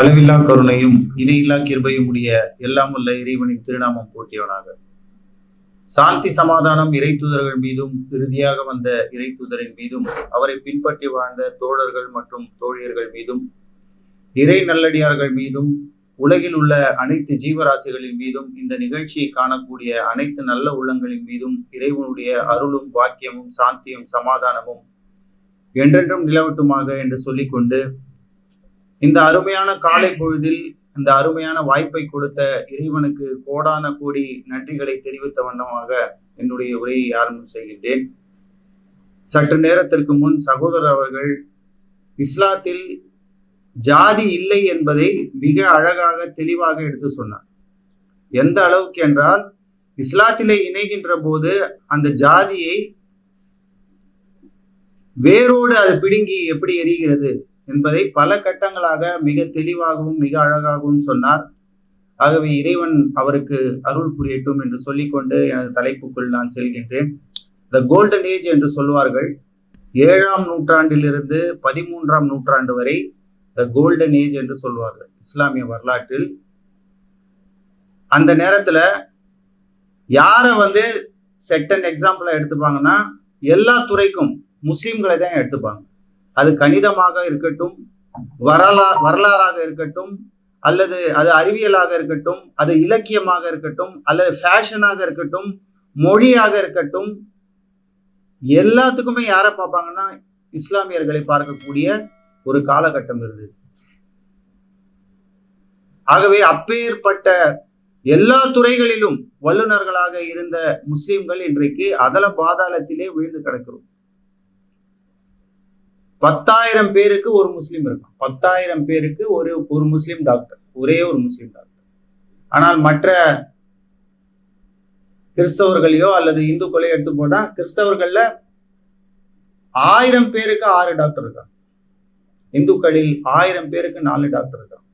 அளவில்லா கருணையும் இணையில்லா கிருபையும் உடைய எல்லாம் உள்ள இறைவனின் திருநாமம் போற்றியவனாக. சாந்தி சமாதானம் இறை தூதர்கள் மீதும் இறுதியாக வந்த இறை தூதரின் மீதும் அவரை பின்பற்றி வாழ்ந்த தோழர்கள் மற்றும் தோழியர்கள் மீதும் இறை நல்லடியார்கள் மீதும் உலகில் உள்ள அனைத்து ஜீவராசிகளின் மீதும் இந்த நிகழ்ச்சியை காணக்கூடிய அனைத்து நல்ல உள்ளங்களின் மீதும் இறைவனுடைய அருளும் வாக்கியமும் சாந்தியும் சமாதானமும் என்றென்றும் நிலவட்டுமாக என்று சொல்லிக்கொண்டு இந்த அருமையான காலை பொழுதில் இந்த அருமையான வாய்ப்பை கொடுத்த இறைவனுக்கு கோடான கோடி நன்றிகளை தெரிவித்த வண்ணமாக என்னுடைய உரையை ஆரம்பம் செய்கின்றேன். சற்று நேரத்திற்கு முன் சகோதரர் அவர்கள் இஸ்லாத்தில் ஜாதி இல்லை என்பதை மிக அழகாக தெளிவாக எடுத்து சொன்னார். எந்த அளவுக்கு என்றால் இஸ்லாத்திலே இணைகின்ற போது அந்த ஜாதியை வேரோடு அது பிடுங்கி எப்படி எரிகிறது? என்பதை பல கட்டங்களாக மிக தெளிவாகவும் மிக அழகாகவும் சொன்னார். ஆகவே இறைவன் அவருக்கு அருள் புரியட்டும் என்று சொல்லிக்கொண்டு எனது தலைப்புக்குள் நான் செல்கின்றேன். த கோல்டன் ஏஜ் என்று சொல்வார்கள் ஏழாம் நூற்றாண்டிலிருந்து பதிமூன்றாம் நூற்றாண்டு வரை த கோல்டன் ஏஜ் என்று சொல்வார்கள் இஸ்லாமிய வரலாற்றில். அந்த நேரத்தில் யாரை வந்து செட்டன் எக்ஸாம்பிளாக எடுத்துப்பாங்கன்னா எல்லா துறைக்கும் முஸ்லீம்களை தான் எடுத்துப்பாங்க. அது கணிதமாக இருக்கட்டும் வரலா வரலாறாக இருக்கட்டும் அல்லது அது அறிவியலாக இருக்கட்டும் அது இலக்கியமாக இருக்கட்டும் அல்லது ஃபேஷனாக இருக்கட்டும் மொழியாக இருக்கட்டும் எல்லாத்துக்குமே யாரை பார்ப்பாங்கன்னா இஸ்லாமியர்களை பார்க்கக்கூடிய ஒரு காலகட்டம் இருந்தது. ஆகவே அப்பேற்பட்ட எல்லா துறைகளிலும் வல்லுநர்களாக இருந்த முஸ்லிம்கள் இன்றைக்கு அதல பாதாளத்திலே விழுந்து கிடக்கிறோம். பத்தாயிரம் பேருக்கு ஒரு முஸ்லீம் இருக்கான் பத்தாயிரம் பேருக்கு ஒரு ஒரு முஸ்லீம் டாக்டர் ஒரே ஒரு முஸ்லீம் டாக்டர் ஆனால் மற்ற கிறிஸ்தவர்களையோ அல்லது இந்துக்களையோ எடுத்து போட்டால் கிறிஸ்தவர்கள்ல ஆயிரம் பேருக்கு ஆறு டாக்டர் இருக்காங்க. இந்துக்களில் ஆயிரம் பேருக்கு நாலு டாக்டர் இருக்காங்க.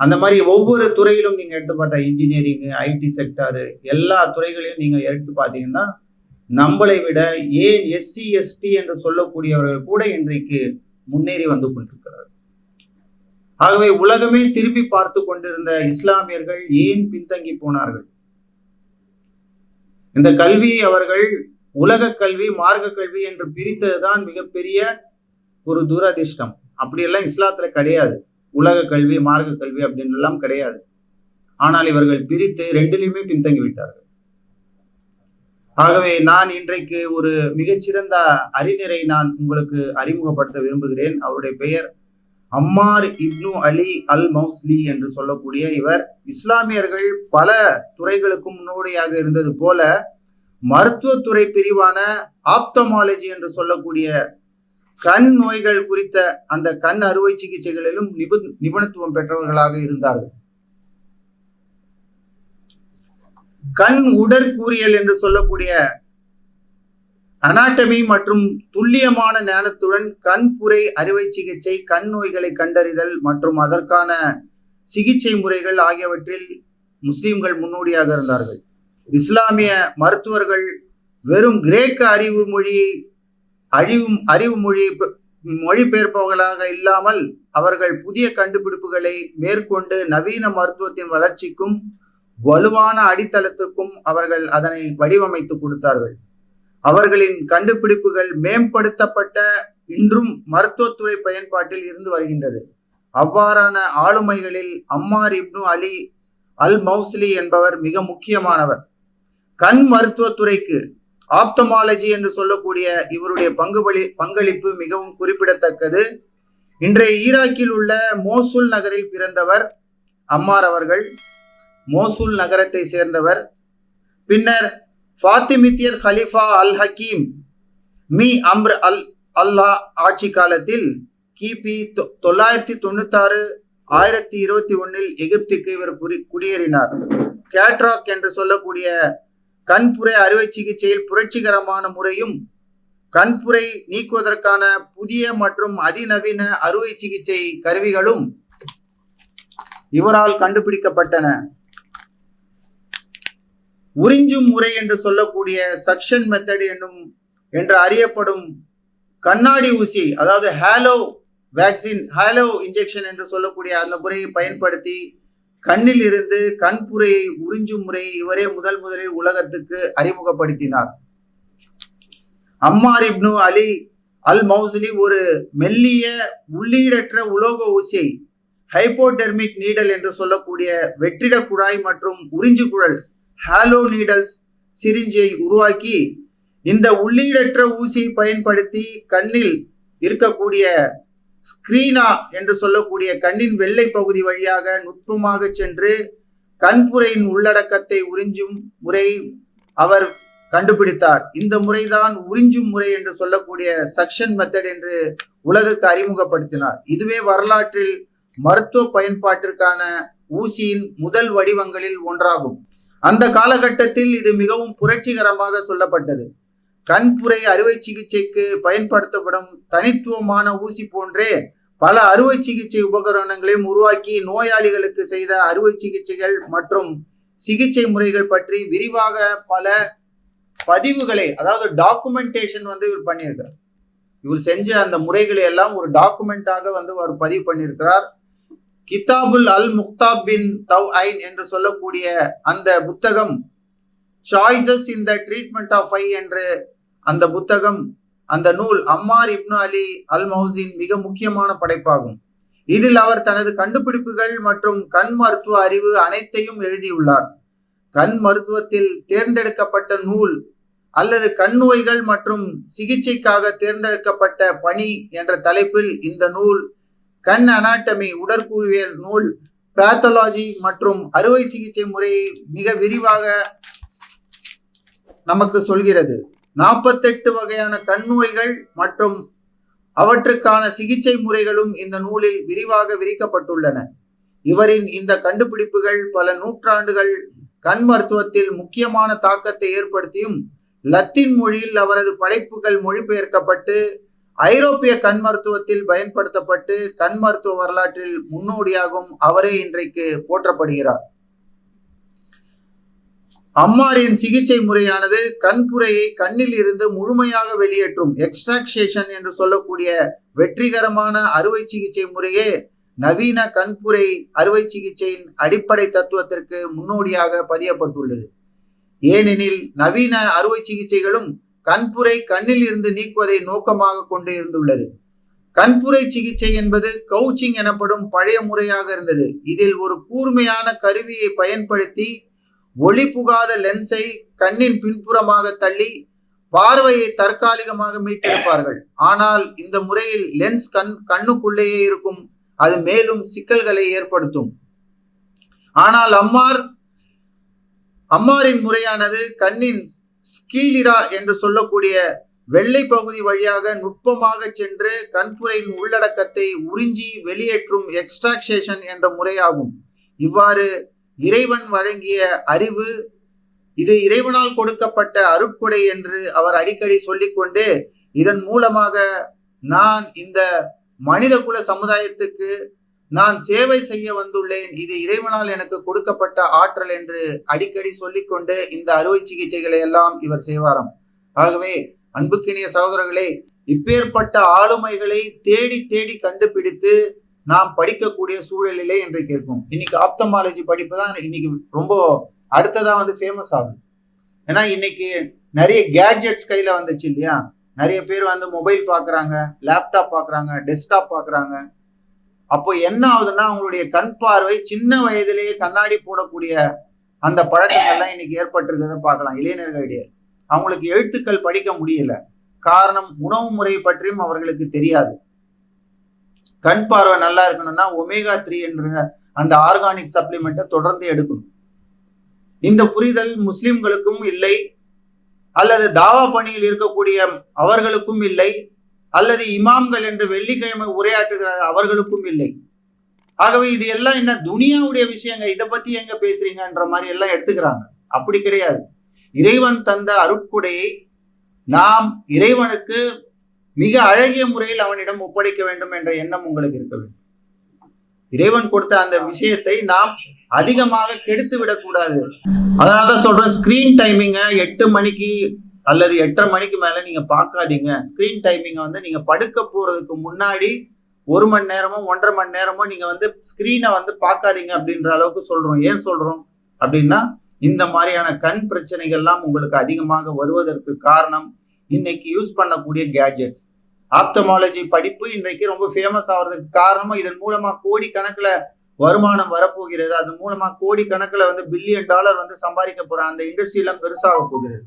அந்த மாதிரி ஒவ்வொரு துறையிலும் நீங்கள் எடுத்து பார்த்தா இன்ஜினியரிங் ஐடி செக்டாரு எல்லா துறைகளையும் நீங்கள் எடுத்து பார்த்தீங்கன்னா நம்மளை விட ஏன் எஸ்சி எஸ்டி என்று சொல்லக்கூடியவர்கள் கூட இன்றைக்கு முன்னேறி வந்து கொண்டிருக்கிறார்கள். ஆகவே உலகமே திரும்பி பார்த்து கொண்டிருந்த இஸ்லாமியர்கள் ஏன் பின்தங்கி போனார்கள்? இந்த கல்வியை அவர்கள் உலக கல்வி மார்க்க கல்வி என்று பிரித்ததுதான் மிகப்பெரிய ஒரு துரதிர்ஷ்டம். அப்படியெல்லாம் இஸ்லாத்துல கிடையாது. உலக கல்வி மார்க்க கல்வி அப்படின்னு எல்லாம் கிடையாது. ஆனால் இவர்கள் பிரித்து ரெண்டிலையுமே பின்தங்கி விட்டார்கள் ஆகவே நான் இன்றைக்கு ஒரு மிகச்சிறந்த அறிஞரை நான் உங்களுக்கு அறிமுகப்படுத்த விரும்புகிறேன். அவருடைய பெயர் அம்மார் இப்னு அலி அல் மௌஸ்லி என்று சொல்லக்கூடிய இவர். இஸ்லாமியர்கள் பல துறைகளுக்கும் முன்னோடியாக இருந்தது போல மருத்துவத்துறை பிரிவான ஆப்தமாலஜி என்று சொல்லக்கூடிய கண் நோய்கள் குறித்த அந்த கண் அறுவை சிகிச்சைகளிலும் நிபு நிபுணத்துவம் பெற்றவர்களாக இருந்தார்கள். கண் உடற்கூறியல் என்று சொல்லக்கூடிய அனாட்டமி மற்றும் துல்லியமான ஞானத்துடன் கண்புரை அறுவை சிகிச்சை கண் நோய்களை கண்டறிதல் மற்றும் அதற்கான சிகிச்சை முறைகள் ஆகியவற்றில் முஸ்லிம்கள் முன்னோடியாக இருந்தார்கள். இஸ்லாமிய மருத்துவர்கள் வெறும் கிரேக்க அறிவு மொழியை அழிவு அறிவு மொழி மொழிபெயர்ப்பவர்களாக இல்லாமல் அவர்கள் புதிய கண்டுபிடிப்புகளை மேற்கொண்டு நவீன மருத்துவத்தின் வளர்ச்சிக்கும் வலுவான அடித்தளத்துக்கும் அவர்கள் அதனை வடிவமைத்து கொடுத்தார்கள். அவர்களின் கண்டுபிடிப்புகள் மேம்படுத்தப்பட்ட இன்றும் மருத்துவத்துறை பயன்பாட்டில் இருந்து வருகின்றது. அவ்வாறான ஆளுமைகளில் அம்மார் இப்னு அலி அல் மௌஸ்லி என்பவர் மிக முக்கியமானவர். கண் மருத்துவத்துறைக்கு ஆப்தமாலஜி என்று சொல்லக்கூடிய இவருடைய பங்குபலி பங்களிப்பு மிகவும் குறிப்பிடத்தக்கது. இன்றைய ஈராக்கில் உள்ள மோசுல் நகரில் பிறந்தவர் அம்மார் அவர்கள். மோசூல் நகரத்தை சேர்ந்தவர். பின்னர் ஃபாத்திமித்தியர் ஹலிஃபா அல் ஹக்கீம் மீ. அம்ர் அல் அல்லா ஆட்சி காலத்தில் கிபி தொள்ளாயிரத்தி தொண்ணூத்தாறு ஆயிரத்தி இருபத்தி ஒன்னில் எகிப்துக்கு இவர் குடி குடியேறினார். கேட்ராக் என்று சொல்லக்கூடிய கண்புரை அறுவை சிகிச்சையில் புரட்சிகரமான முறையும் கண்புரை நீக்குவதற்கான புதிய மற்றும் அதிநவீன அறுவை சிகிச்சை கருவிகளும் இவரால் கண்டுபிடிக்கப்பட்டன. உறிஞ்சும் முறை என்று சொல்லக்கூடிய சக்ஷன் மெத்தட் என்னும் என்று அறியப்படும் கண்ணாடி ஊசி அதாவது ஹேலோ வேக்சின் ஹாலோ இன்ஜெக்ஷன் என்று சொல்லக்கூடிய அந்த முறையை பயன்படுத்தி கண்ணில் இருந்து கண்புரையை உறிஞ்சும் முறையை இவரே முதல் முதலில் உலகத்துக்கு அறிமுகப்படுத்தினார். அம்மார் இப்னு அலி அல் மௌசிலி ஒரு மெல்லிய உள்ளீடற்ற உலோக ஊசியை ஹைப்போடெர்மிக் நீடல் என்று சொல்லக்கூடிய வெற்றிட குழாய் மற்றும் உறிஞ்சு குழல் ஹாலோ நீடல்ஸ் சிரிஞ்சை உருவாக்கி இந்த உள்ளீடற்ற ஊசியை பயன்படுத்தி கண்ணில் இருக்கக்கூடிய ஸ்கிரீனா என்று சொல்லக்கூடிய கண்ணின் வெள்ளை பகுதி வழியாக நுட்பமாக சென்று கண்புரையின் உள்ளடக்கத்தை உறிஞ்சும் முறை அவர் கண்டுபிடித்தார். இந்த முறைதான் உறிஞ்சும் முறை என்று சொல்லக்கூடிய சக்ஷன் மெத்தட் என்று உலகுக்கு அறிமுகப்படுத்தினார். இதுவே வரலாற்றில் மருத்துவ பயன்பாட்டிற்கான ஊசியின் முதல் வடிவங்களில் ஒன்றாகும். அந்த காலகட்டத்தில் இது மிகவும் புரட்சிகரமாக சொல்லப்பட்டது. கண்புரை அறுவை சிகிச்சைக்கு பயன்படுத்தப்படும் தனித்துவமான ஊசி போன்றே பல அறுவை சிகிச்சை உபகரணங்களையும் உருவாக்கி நோயாளிகளுக்கு செய்த அறுவை சிகிச்சைகள் மற்றும் சிகிச்சை முறைகள் பற்றி விரிவாக பல பதிவுகளை அதாவது டாக்குமெண்டேஷன் வந்து இவர் பண்ணியிருக்கிறார். இவர் செஞ்ச அந்த முறைகளை எல்லாம் ஒரு டாக்குமெண்டாக வந்து அவர் பதிவு பண்ணியிருக்கிறார். கிதாபுல் அல் முக்தாப் பின் தவ் ஐன் என்று சொல்லக்கூடிய அந்த புத்தகம் choices in the treatment of eye என்று அந்த புத்தகம் அந்த நூல் அம்மார் இப்னு அலி அல் மௌசின் மிக முக்கியமான படைப்பாகும். இதில் அவர் தனது கண்டுபிடிப்புகள் மற்றும் கண் மருத்துவ அறிவு அனைத்தையும் எழுதியுள்ளார். கண் மருத்துவத்தில் தேர்ந்தெடுக்கப்பட்ட நூல் அல்லது கண் நோய்கள் மற்றும் சிகிச்சைக்காக தேர்ந்தெடுக்கப்பட்ட பணி என்ற தலைப்பில் இந்த நூல் கண் அனாட்டமி உடற்கூறியல் நூல் பேத்தலாஜி மற்றும் அறுவை சிகிச்சை முறையை மிக விரிவாக நமக்கு சொல்கிறது. நாற்பத்தெட்டு வகையான கண் நோய்கள் மற்றும் அவற்றுக்கான சிகிச்சை முறைகளும் இந்த நூலில் விரிவாக விரிக்கப்பட்டுள்ளன. இவரின் இந்த கண்டுபிடிப்புகள் பல நூற்றாண்டுகள் கண் மருத்துவத்தில் முக்கியமான தாக்கத்தை ஏற்படுத்தியும் லத்தீன் மொழியில் அவரது படைப்புகள் மொழிபெயர்க்கப்பட்டு ஐரோப்பிய கண் மருத்துவத்தில் பயன்படுத்தப்பட்டு கண் மருத்துவ வரலாற்றில் முன்னோடியாகும் அவரே இன்றைக்கு போற்றப்படுகிறார். அம்மாரின் சிகிச்சை முறையானது கண்புரையை கண்ணில் இருந்து முழுமையாக வெளியேற்றும் எக்ஸ்ட்ராக்ஷேஷன் என்று சொல்லக்கூடிய வெற்றிகரமான அறுவை சிகிச்சை முறையே நவீன கண்புரை அறுவை சிகிச்சையின் அடிப்படை தத்துவத்திற்கு முன்னோடியாக பதியப்பட்டுள்ளது. ஏனெனில் நவீன அறுவை சிகிச்சைகளும் கண்புரை கண்ணில் இருந்து நீக்குவதை நோக்கமாக கொண்டு இருந்துள்ளது கண்புரை சிகிச்சை என்பது கவுச்சிங் எனப்படும் பழைய முறையாக இருந்தது. இதில் ஒரு கூர்மையான கருவியை பயன்படுத்தி ஒளி புகாத லென்ஸை கண்ணின் பின்புறமாக தள்ளி பார்வையை தற்காலிகமாக மீட்டெடுப்பார்கள் ஆனால் இந்த முறையில் லென்ஸ் கண் கண்ணுக்குள்ளேயே இருக்கும். அது மேலும் சிக்கல்களை ஏற்படுத்தும். ஆனால் அம்மார் அம்மாரின் முறையானது கண்ணின் ஸ்கீலிரா என்று சொல்லக்கூடிய வெள்ளை பகுதி வழியாக நுட்பமாக சென்று கண்புரையின் உள்ளடக்கத்தை உறிஞ்சி வெளியேற்றும் எக்ஸ்ட்ராக்ஷேஷன் என்ற முறையாகும். இவ்வாறு இறைவன் வழங்கிய அறிவு இது இறைவனால் கொடுக்கப்பட்ட அருட்கொடை என்று அவர் அடிக்கடி சொல்லிக்கொண்டு இதன் மூலமாக நான் இந்த மனித குல சமுதாயத்துக்கு நான் சேவை செய்ய வந்துள்ளேன். இது இறைவனால் எனக்கு கொடுக்கப்பட்ட ஆற்றல் என்று அடிக்கடி சொல்லிக்கொண்டு இந்த அறுவை சிகிச்சைகளை எல்லாம் இவர் செய்வாராம். ஆகவே அன்புக்கினிய சகோதரர்களே இப்பேற்பட்ட ஆளுமைகளை தேடி தேடி கண்டுபிடித்து நாம் படிக்கக்கூடிய சூழலிலே இன்றைக்கு இருக்கும். இன்னைக்கு ஆப்தமாலஜி படிப்பு தான் இன்னைக்கு ரொம்ப அடுத்ததான் வந்து ஃபேமஸ் ஆகுது. ஏன்னா இன்னைக்கு நிறைய கேட்ஜெட்ஸ் கையில் வந்துச்சு இல்லையா? நிறைய பேர் வந்து மொபைல் பார்க்குறாங்க லேப்டாப் பார்க்குறாங்க டெஸ்க்டாப் பார்க்குறாங்க. அப்போ என்ன ஆகுதுன்னா அவங்களுடைய கண் பார்வை சின்ன வயதிலேயே கண்ணாடி போடக்கூடிய அந்த பழக்கங்கள்லாம் இன்னைக்கு ஏற்பட்டிருக்கிறத பார்க்கலாம். இளைஞர்களிடையே அவங்களுக்கு எழுத்துக்கள் படிக்க முடியல. காரணம் உணவு முறை பற்றியும் அவர்களுக்கு தெரியாது. கண் பார்வை நல்லா இருக்கணும்னா ஒமேகா த்ரீ என்ற அந்த ஆர்கானிக் சப்ளிமெண்ட்டை தொடர்ந்து எடுக்கணும். இந்த புரிதல் முஸ்லிம்களுக்கும் இல்லை அல்லது தாவா பணியில் இருக்கக்கூடிய அவர்களுக்கும் இல்லை. அல்லது இமாம்கள் என்று வெள்ளிக்கிழமை உரையாற்றுகிறார் அவர்களுக்கும் இல்லை. ஆகவே இது எல்லாம் என்ன துனியாவுடைய விஷயங்க? இதை பத்தி எங்க பேசுறீங்கன்ற மாதிரி எல்லாம் எடுத்துக்கிறாங்க. அப்படி கிடையாது. இறைவன் தந்த அருட்குடையை நாம் இறைவனுக்கு மிக அழகிய முறையில் அவனிடம் ஒப்படைக்க வேண்டும் என்ற எண்ணம் உங்களுக்கு இருக்க வேண்டும். இறைவன் கொடுத்த அந்த விஷயத்தை நாம் அதிகமாக கெடுத்து விடக்கூடாது. அதனாலதான் சொல்றேன் ஸ்கிரீன் டைமிங்க எட்டு மணிக்கு அல்லது எட்டரை மணிக்கு மேல நீங்க பார்க்காதீங்க. ஸ்கிரீன் டைமிங்கை வந்து நீங்க படுக்க போறதுக்கு முன்னாடி ஒரு மணி நேரமோ ஒன்றரை மணி நேரமோ நீங்க வந்து ஸ்கிரீனை வந்து பார்க்காதீங்க அப்படின்ற அளவுக்கு சொல்றோம். ஏன் சொல்றோம்? அப்படின்னா இந்த மாதிரியான கண் பிரச்சனைகள்லாம் உங்களுக்கு அதிகமாக வருவதற்கு காரணம் இன்னைக்கு யூஸ் பண்ணக்கூடிய கேஜெட்ஸ் ஆப்தமாலஜி படிப்பு இன்றைக்கு ரொம்ப ஃபேமஸ் ஆகிறதுக்கு காரணமும் இதன் மூலமா கோடி கணக்குல வருமானம் வரப்போகிறது. அது மூலமா கோடி கணக்குல வந்து பில்லியன் டாலர் வந்து சம்பாதிக்க போற அந்த இண்டஸ்ட்ரியெல்லாம் பெருசாக போகிறது.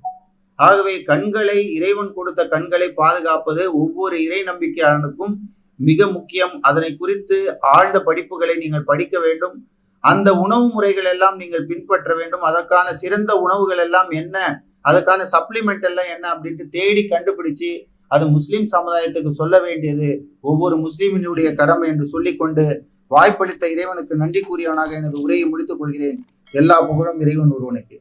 ஆகவே கண்களை இறைவன் கொடுத்த கண்களை பாதுகாப்பது ஒவ்வொரு இறை நம்பிக்கையாளனுக்கும் மிக முக்கியம். அதனை குறித்து ஆழ்ந்த படிப்புகளை நீங்கள் படிக்க வேண்டும். அந்த உணவு முறைகள் எல்லாம் நீங்கள் பின்பற்ற வேண்டும். அதற்கான சிறந்த உணவுகள் எல்லாம் என்ன? அதற்கான சப்ளிமெண்ட் எல்லாம் என்ன? அப்படின்ட்டு தேடி கண்டுபிடிச்சு அது முஸ்லிம் சமுதாயத்துக்கு சொல்ல வேண்டியது. ஒவ்வொரு முஸ்லிமினுடைய கடமை என்று சொல்லிக்கொண்டு வாய்ப்பளித்த இறைவனுக்கு நன்றி கூறியவனாக எனது உரையை முடித்துக் கொள்கிறேன். எல்லா புகழும் இறைவன் ஒருவனுக்கு.